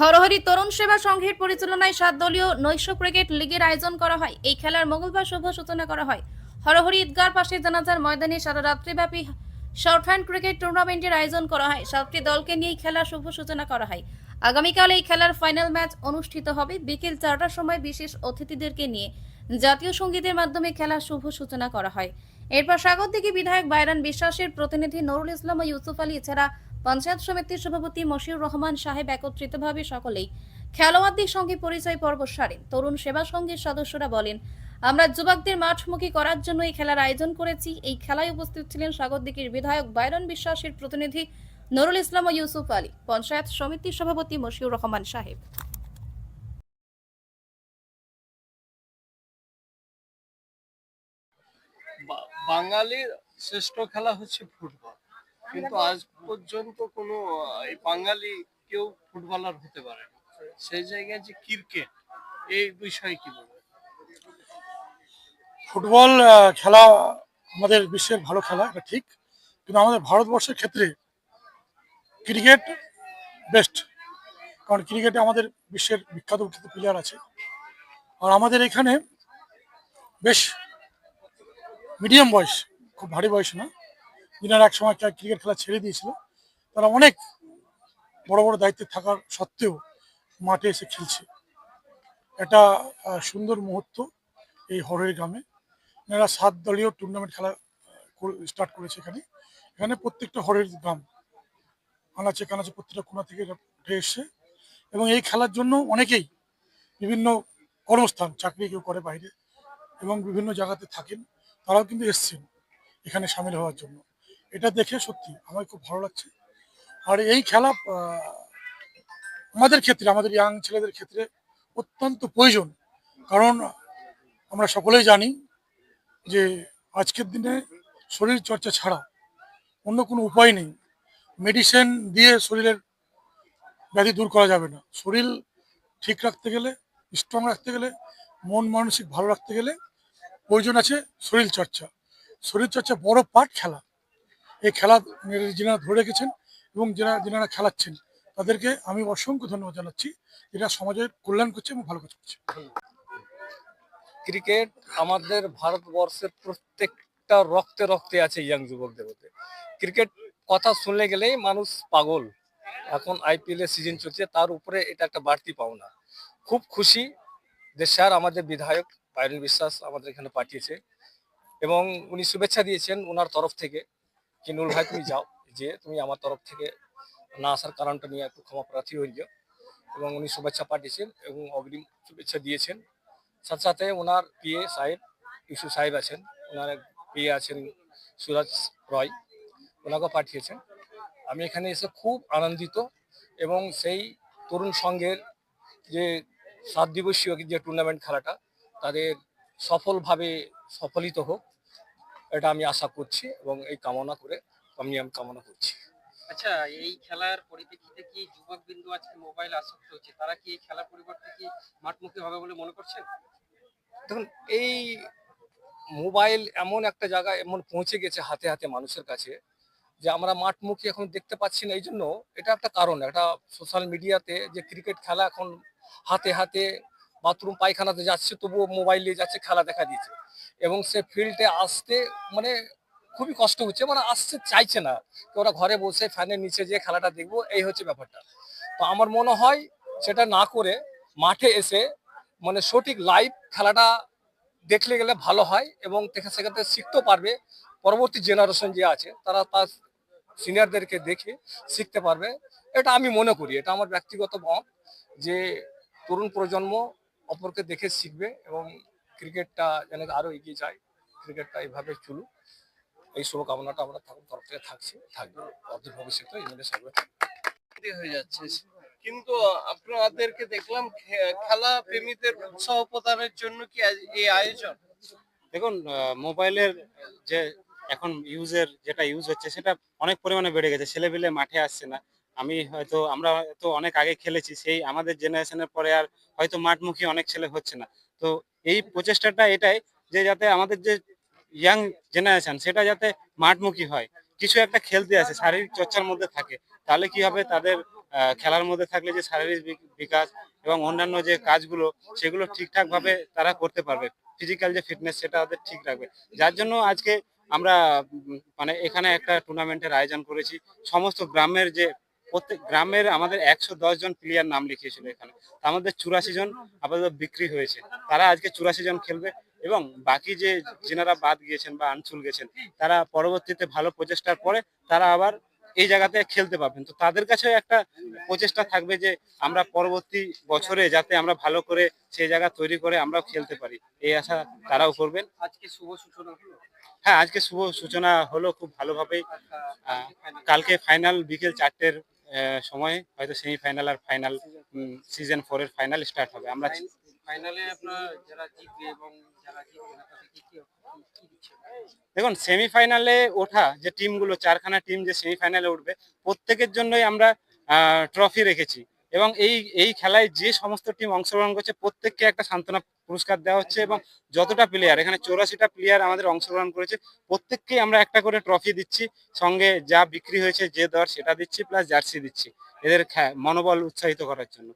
হরহরি তরুণ সেবা সংঘের পরিচালনায় সাত দলীয় নৈশ ক্রিকেট লিগের আয়োজন করা হয়। এই খেলার মঙ্গলবার শুভ সূচনা করা হয়। হরহরি ঈদগার পাশে জানাজার ময়দানে সারা রাত্রিব্যাপী শর্ট হ্যান্ড ক্রিকেট টুর্নামেন্টের আয়োজন করা হয়। সাতটি দলকে নিয়ে খেলার শুভ সূচনা করা হয়। আগামীকাল এই খেলার ফাইনাল ম্যাচ অনুষ্ঠিত হবে। বিকেল চারটার সময় বিশেষ অতিথিদেরকে নিয়ে জাতীয় সঙ্গীতের মাধ্যমে খেলার শুভ সূচনা করা হয়। এরপর স্বাগত থেকে বিধায়ক বাইরান বিশ্বাসের প্রতিনিধি নুরুল ইসলাম ও ইউসুফ আলী, এছাড়া পঞ্চায়েত সমিতির সভাপতি মশিউর রহমান সাহেব একত্রিতভাবে সকলেই খেলোয়াড়দের সঙ্গে পরিচয় পর্ব সারেন। তরুণ সেবা সংঘের সদস্যরা বলেন, আমরা যুবকদের মাঠমুখী করার জন্য এই খেলার আয়োজন করেছি। এই খেলায় উপস্থিত ছিলেন স্বাগতিকের বিধায়ক বাইরন বিশ্বাসের প্রতিনিধি নুরুল ইসলাম ও ইউসুফ আলী, পঞ্চায়েত সমিতির সভাপতি মশিউর রহমান সাহেব। বাঙালির শ্রেষ্ঠ খেলা হচ্ছে ফুটবল। কিন্তু আজ পর্যন্ত কোনো এই বাঙালি কেউ ফুটবলার হতে পারে না। সেই জায়গায় যে ক্রিকেট এই বিষয়ে কি বলব ফুটবল খেলা আমাদের বিশ্বের ভালো খেলা এটা ঠিক। কিন্তু আমাদের ভারতবর্ষের ক্ষেত্রে ক্রিকেট বেস্ট। কারণ ক্রিকেটে আমাদের বিশ্বের বিখ্যাত বিখ্যাত প্লেয়ার আছে। আর আমাদের এখানে বেশ মিডিয়াম বয়স খুব ভারী বয়স না। যিনারা এক সময় ক্রিকেট খেলা ছেড়ে দিয়েছিল। তারা অনেক বড় বড় দায়িত্বে থাকার সত্ত্বেও মাঠে এসে খেলছে। এটা সুন্দর মুহূর্ত এই হরের গ্রামে। এনারা সাত দলীয় টুর্নামেন্ট খেলা স্টার্ট করেছে এখানে। এখানে প্রত্যেকটা হরের গ্রাম, আনাচে কানাচে প্রত্যেকটা কোনা থেকে উঠে এসছে। এবং এই খেলার জন্য অনেকেই বিভিন্ন কর্মস্থান, চাকরি কেউ করে বাইরে এবং বিভিন্ন জায়গাতে থাকেন, তারাও কিন্তু এসছেন এখানে সামিল হওয়ার জন্য। এটা দেখে সত্যি আমার খুব ভালো লাগছে। আর এই খেলা আমাদের ক্ষেত্রে, আমাদের ইয়াং ছেলেদের ক্ষেত্রে অত্যন্ত প্রয়োজন। কারণ আমরা সকলেই জানি যে আজকের দিনে শরীর চর্চা ছাড়া অন্য কোনো উপায় নেই। মেডিসিন দিয়ে শরীরের ব্যাধি দূর করা যাবে না। শরীর ঠিক রাখতে গেলে স্ট্রং রাখতে গেলে, মন মানসিক ভালো রাখতে গেলে প্রয়োজন আছে শরীর চর্চা। শরীর চর্চা বড় পার্ট খেলা। এই খেলা যিনারা ধরে রেখেছেন এবং যারা যিনারা খেলাচ্ছেন, তাদেরকে আমি অসংখ্য ধন্যবাদ জানাচ্ছি। এটা সমাজের কল্যাণ করছে এবং ভালো কাজ করছে। ক্রিকেট আমাদের ভারতবর্ষের প্রত্যেকটা রক্তে রক্তে আছে ইয়াং যুবকদের মধ্যে। ক্রিকেট কথা শুনলে গেলেই মানুষ পাগল। এখন আইপিএল এর সিজন চলছে, তার উপরে এটা একটা বাড়তি পাওনা। খুব খুশি যে স্যার আমাদের বিধায়ক বাইরন বিশ্বাস আমাদের এখানে পাঠিয়েছে এবং উনি শুভেচ্ছা দিয়েছেন ওনার তরফ থেকে। কি নুল ভাই, তুমি যাও যে তুমি আমার তরফ থেকে না আসার কারণটা নিয়ে একটু ক্ষমা প্রার্থী হইল। এবং উনি শুভেচ্ছা পাঠিয়েছেন এবং অগ্রিম শুভেচ্ছা দিয়েছেন। সাথে সাথে ওনার পিএ সাহেব, ইসু সাহেব আছেন। ওনার পিএ আছেন সুরাজ রয়। ওনাকেও পাঠিয়েছেন। আমি এখানে এসে খুব আনন্দিত এবং সেই তরুণ সংঘের যে সাত দিবসীয় যে টুর্নামেন্ট খেলাটা, তাদের সফলভাবে সফলিত হোক। এটা আমি আশা করছি এবং এই কামনা করে আমি আমি কামনা করছি। আচ্ছা এই খেলার পরিপ্রেক্ষিতে কি যুবক বিন্দু আজকে মোবাইল আসক্ত হচ্ছে? তারা কি এই খেলার পরিবর্তে কি মাঠমুখী হবে বলে মনে করছেন? দেখুন এই মোবাইল এমন একটা জায়গায় এমন পৌঁছে গেছে হাতে হাতে মানুষের কাছে যে আমরা মাঠমুখী এখন দেখতে পাচ্ছি না। এই জন্য এটা একটা কারণ একটা সোশ্যাল মিডিয়াতে যে ক্রিকেট খেলা এখন হাতে হাতে বাথরুম পায়খানাতে যাচ্ছে, তবুও মোবাইল নিয়ে যাচ্ছে, খেলা দেখা দিচ্ছে এবং সে ফিল্ডে আসতে মানে খুবই কষ্ট হচ্ছে মানে আসতে চাইছে না। ওরা ঘরে বসে ফ্যানের নিচে যে খেলাটা দেখব, এই হচ্ছে ব্যাপারটা। তো আমার মনে হয় সেটা না করে মাঠে এসে মানে সঠিক লাইভ খেলাটা দেখলে গেলে ভালো হয় এবং সেখান থেকে শিখতেও পারবে। পরবর্তী জেনারেশন যে আছে, তারা তার সিনিয়রদেরকে দেখে শিখতে পারবে। এটা আমি মনে করি, এটা আমার ব্যক্তিগত মত যে তরুণ প্রজন্ম অপরকে দেখে শিখবে এবং ক্রিকেটটা যেন আরও এগিয়ে যায় ক্রিকেটটা এইভাবে চলুক। এই শুভকামনাটা আমরা থাকুন তরফ থেকে থাকছি থাকবে অদূর ভবিষ্যতে ইংরেজ থাকবে। হয়ে যাচ্ছে। কিন্তু আপনাদেরকে দেখলাম খেলা প্রেমীদের উৎসাহ প্রদানের জন্য কি এই আয়োজন? দেখুন মোবাইলের যে এখন ইউজের যেটা ইউজ হচ্ছে সেটা অনেক পরিমাণে বেড়ে গেছে। ছেলেপিলে মাঠে আসছে না। আমি হয়তো, আমরা তো অনেক আগে খেলেছি, সেই আমাদের জেনারেশনের পরে আর হয়তো মাঠমুখী অনেক ছেলে হচ্ছে না। তো এই প্রচেষ্টাটা এটাই যে যাতে আমাদের যে ইয়াং জেনারেশন সেটা যাতে মাঠমুখী হয়। কিছু একটা খেলতে আসে শারীরিক চর্চার মধ্যে থাকে। তাহলে কি হবে? তাদের খেলার মধ্যে থাকলে যে শারীরিক বিকাশ এবং অন্যান্য যে কাজগুলো, সেগুলো ঠিকঠাক ভাবে তারা করতে পারবে। ফিজিক্যাল যে ফিটনেস সেটা ওদের ঠিক রাখবে। যার জন্য আজকে আমরা মানে এখানে একটা টুর্নামেন্টের আয়োজন করেছি। সমস্ত গ্রামের যে প্রত্যেক গ্রামের আমাদের একশো দশ জন প্লেয়ার নাম লিখিয়েছিল এখানে। তা আমাদের চুরাশি জন আপাতত বিক্রি হয়েছে। তারা আজকে চুরাশি জন খেলবে এবং বাকি যে যেনারা বাদ গিয়েছেন বা আনচুল গেছেন তারা পরবর্তীতে ভালো প্রচেষ্টার পরে তারা আবার এই জায়গাতে খেলতে পারবেন। তো তাদের কাছেও একটা প্রচেষ্টা থাকবে যে আমরা পরবর্তী বছরে যাতে আমরা ভালো করে সেই জায়গা তৈরি করে আমরাও খেলতে পারি। এই আশা তারাও করবেন। আজকে শুভ সূচনা হ্যাঁ আজকে শুভ সূচনা হলো খুব ভালোভাবেই। আহ, কালকে ফাইনাল বিকেল চারটের সময় হয়তো সেমিফাইনাল আর ফাইনাল সিজন ফোর এর ফাইনাল স্টার্ট হবে। আমরা ফাইনালে আপনার যারা জিতবে এবং যারা দেখুন সেমিফাইনালে ওঠা যে টিমগুলো চারখানা টিম যে সেমিফাইনালে উঠবে প্রত্যেকের জন্যই আমরা ট্রফি রেখেছি। এবং এই এই খেলায় যে সমস্ত টিম অংশগ্রহণ করছে, প্রত্যেককে একটা সান্ত্বনা পুরস্কার দেওয়া হচ্ছে এবং যতটা প্লেয়ার এখানে চৌরাশিটা প্লেয়ার আমাদের অংশগ্রহণ করেছে, প্রত্যেককেই আমরা একটা করে ট্রফি দিচ্ছি, সঙ্গে যা বিক্রি হয়েছে যে দর সেটা দিচ্ছি প্লাস জার্সি দিচ্ছি। এদের মনোবল উৎসাহিত করার জন্য।